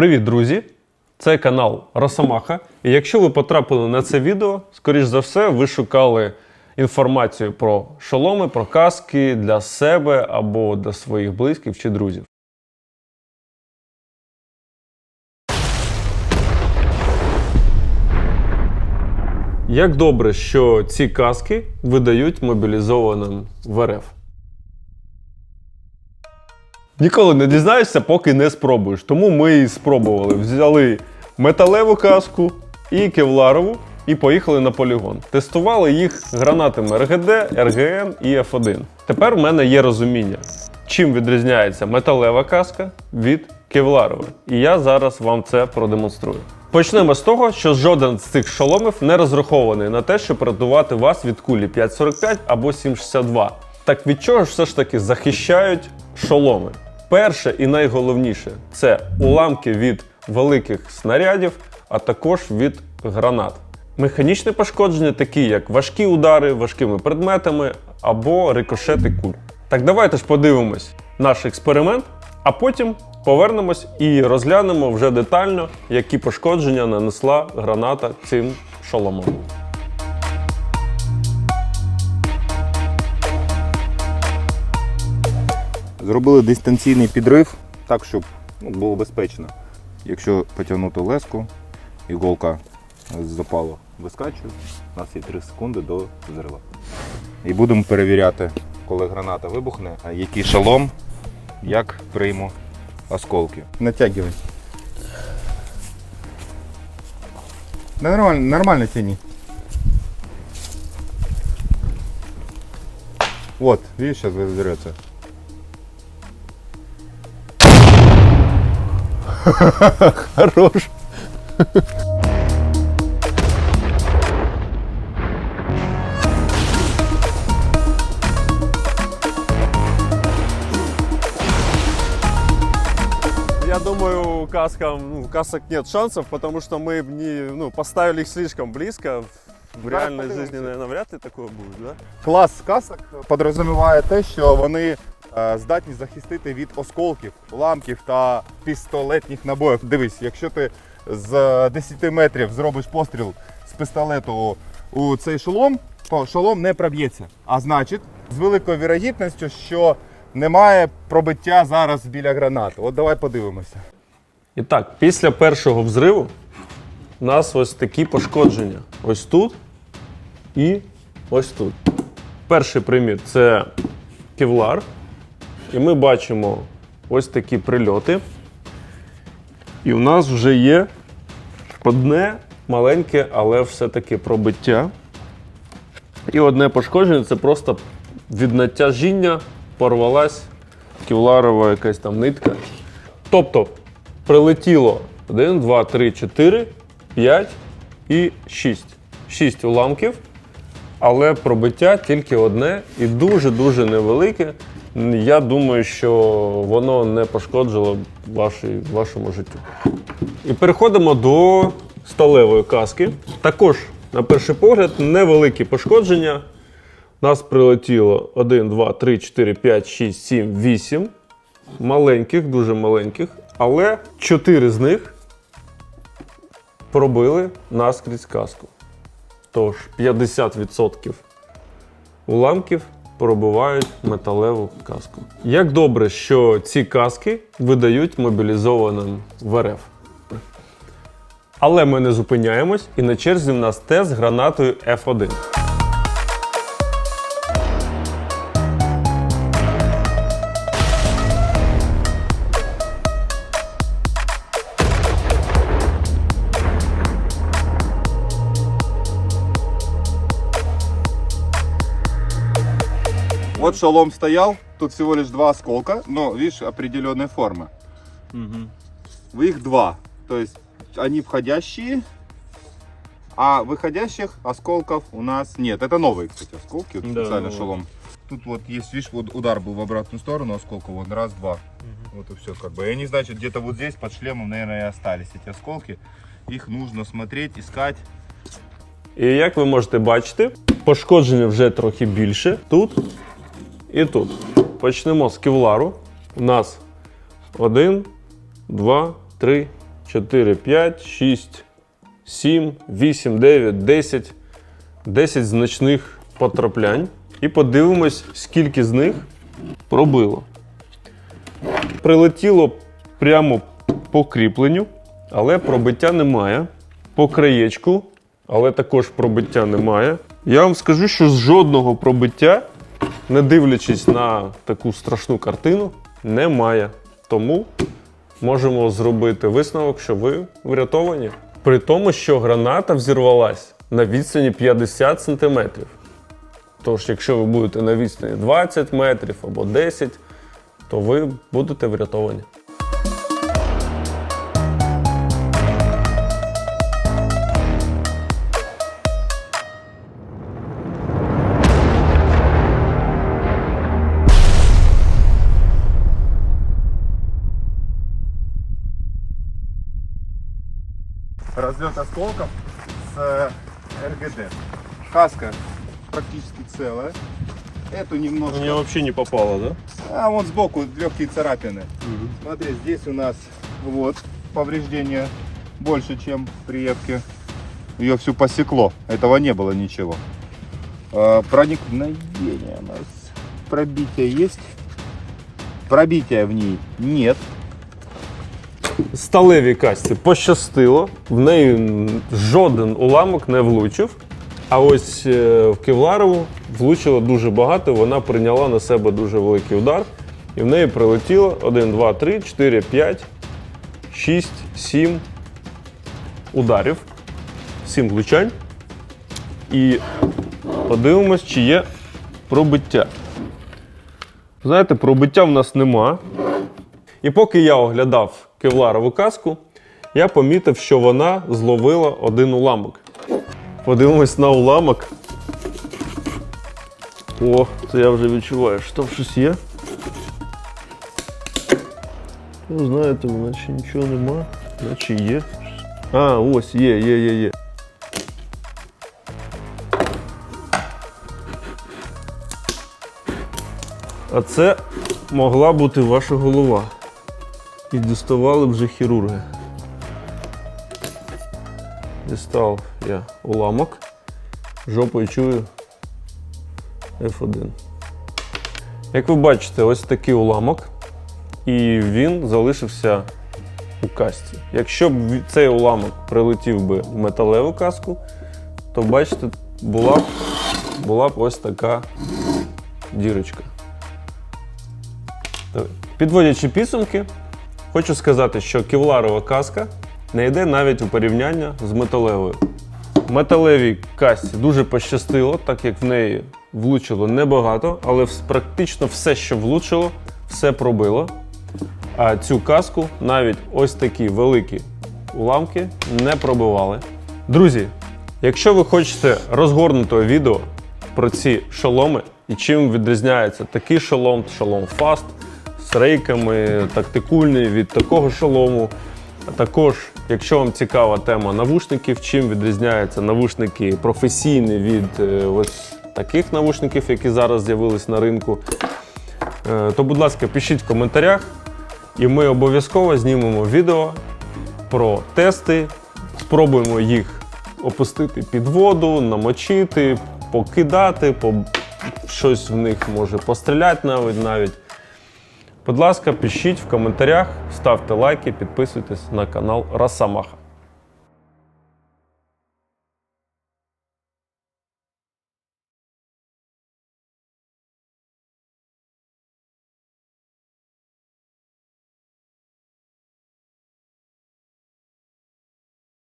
Привіт, друзі! Це канал Росомаха. І якщо ви потрапили на це відео, скоріш за все, ви шукали інформацію про шоломи, про каски для себе або для своїх близьких чи друзів. Як добре, що ці каски видають мобілізованим в РФ. Ніколи не дізнаєшся, поки не спробуєш. Тому ми і спробували. Взяли металеву каску і кевларову і поїхали на полігон. Тестували їх гранатами РГД, РГН і F1. Тепер в мене є розуміння, чим відрізняється металева каска від кевларової. І я зараз вам це продемонструю. Почнемо з того, що жоден з цих шоломів не розрахований на те, щоб рятувати вас від кулі 5,45 або 7,62. Так від чого ж все ж таки захищають шоломи? Перше і найголовніше це уламки від великих снарядів, а також від гранат. Механічне пошкодження, такі як важкі удари важкими предметами або рикошети куль. Так давайте ж подивимось наш експеримент, а потім повернемось і розглянемо вже детально, які пошкодження нанесла граната цим шоломом. Зробили дистанційний підрив так, щоб ну, було безпечно. Якщо потягнути леску, іголка з запалу вискачує, у нас є 3 секунди до взрива. І будемо перевіряти, коли граната вибухне, який шалом, як прийму осколки. Натягивай. Нормально, нормально тяни. Вот, видишь, сейчас взорвется. Хорош. Я думаю, каскам, ну, касок нет шансов, потому что мы не, ну, поставили их слишком близко. В реальной подивимося. жизни, наверное, вряд ли такое будет, да? Клас касок підрозуміває те, що вони е, здатні захистити від осколків, уламків та пістолетних набоїв. Дивись, якщо ти з 10 метрів зробиш постріл з пістолету у цей шолом, то шолом не проб'ється. А значить, з великою вірогідністю, що немає пробиття зараз біля гранати. От давай подивимося. І так, після першого взриву у нас ось такі пошкодження. Ось тут і ось тут. Перший примір це кевлар. І ми бачимо ось такі прильоти. І у нас вже є одне маленьке, але все-таки пробиття. І одне пошкодження це просто від натяжіння порвалась кевларова якась там нитка. Тобто прилетіло 1, 2, 3, 4, 5 і 6. 6 уламків, але пробиття тільки одне і дуже-дуже невелике. Я думаю, що воно не пошкоджило вашій, вашому життю. І переходимо до сталевої каски. Також, на перший погляд, невеликі пошкодження. Нас прилетіло 1, 2, 3, 4, 5, 6, 7, 8 маленьких, дуже маленьких, але 4 з них пробили наскрізь каску. Тож 50% уламків пробивають металеву каску. Як добре, що ці каски видають мобілізованим в РФ. Але ми не зупиняємось, і на черзі в нас тест з гранатою F1. Вот шалом стоял, тут всего лишь два осколка, но видишь, определенной формы. Их два, то есть они входящие, а выходящих осколков у нас нет. Это новые, кстати, осколки, вот Да, специально новые. шалом. Тут вот есть, видишь, вот удар был в обратную сторону осколка, вот раз, два. Вот и все как бы. И они, значит, где-то вот здесь под шлемом, наверное, и остались эти осколки. Их нужно смотреть, искать. І як ви можете бачити, пошкодження вже трохи більше тут і тут. Почнемо з кевлару. У нас 1, 2, 3, 4, 5, 6, 7, 8, 9, 10. 10 значних потраплянь. І подивимось, скільки з них пробило. Прилетіло прямо по кріпленню, але пробиття немає. По краєчку, але також пробиття немає. Я вам скажу, що з жодного пробиття, не дивлячись на таку страшну картину, немає. Тому можемо зробити висновок, що ви врятовані. При тому, що граната взірвалась на відстані 50 см. Тож, якщо ви будете на відстані 20 метрів або 10, то ви будете врятовані. Разлет осколков с э, РГД. Каска практически целая. Эту немножко. взагалі не попало, да? А вон сбоку легкие царапины. Смотри, здесь у нас вот повреждение больше, чем при епке. Ее всю посекло. Этого не было ничего. А, проникновение у нас. Пробитие есть. Пробития в ней нет. Сталевій касті пощастило, в неї жоден уламок не влучив. А ось е, в Кевларову влучило дуже багато, вона прийняла на себе дуже великий удар. І в неї прилетіло 1, 2, 3, 4, 5, 6, 7 ударів, 7 влучань. І подивимось, чи є пробиття. Знаєте, пробиття в нас нема. І поки я оглядав кевларову каску, я помітив, що вона зловила один уламок. Подивимось на уламок. О, це я вже відчуваю, що там щось є. Ну, знаєте, наче нічого нема, наче є. А, ось є, є, є, є. А це могла бути ваша голова. І діставали вже хірурги. Дістав я уламок. Жопою чую F1. Як ви бачите, ось такий уламок. І він залишився у касті. Якщо б цей уламок прилетів би в металеву каску, то бачите, була б, була б ось така дірочка. Підводячи підсумки, хочу сказати, що кевларова каска не йде навіть у порівняння з металевою. Металевій касці дуже пощастило, так як в неї влучило небагато, але практично все, що влучило, все пробило. А цю каску навіть ось такі великі уламки не пробивали. Друзі, якщо ви хочете розгорнутого відео про ці шоломи і чим відрізняється такий шолом, шолом Fast з рейками, тактикульний від такого шолому. А також, якщо вам цікава тема навушників, чим відрізняються навушники професійні від е, ось таких навушників, які зараз з'явились на ринку, е, то, будь ласка, пишіть в коментарях, і ми обов'язково знімемо відео про тести, спробуємо їх опустити під воду, намочити, покидати, по... щось в них може постріляти навіть навіть. Будь ласка, пишіть в коментарях, ставте лайки, підписуйтесь на канал Росомаха.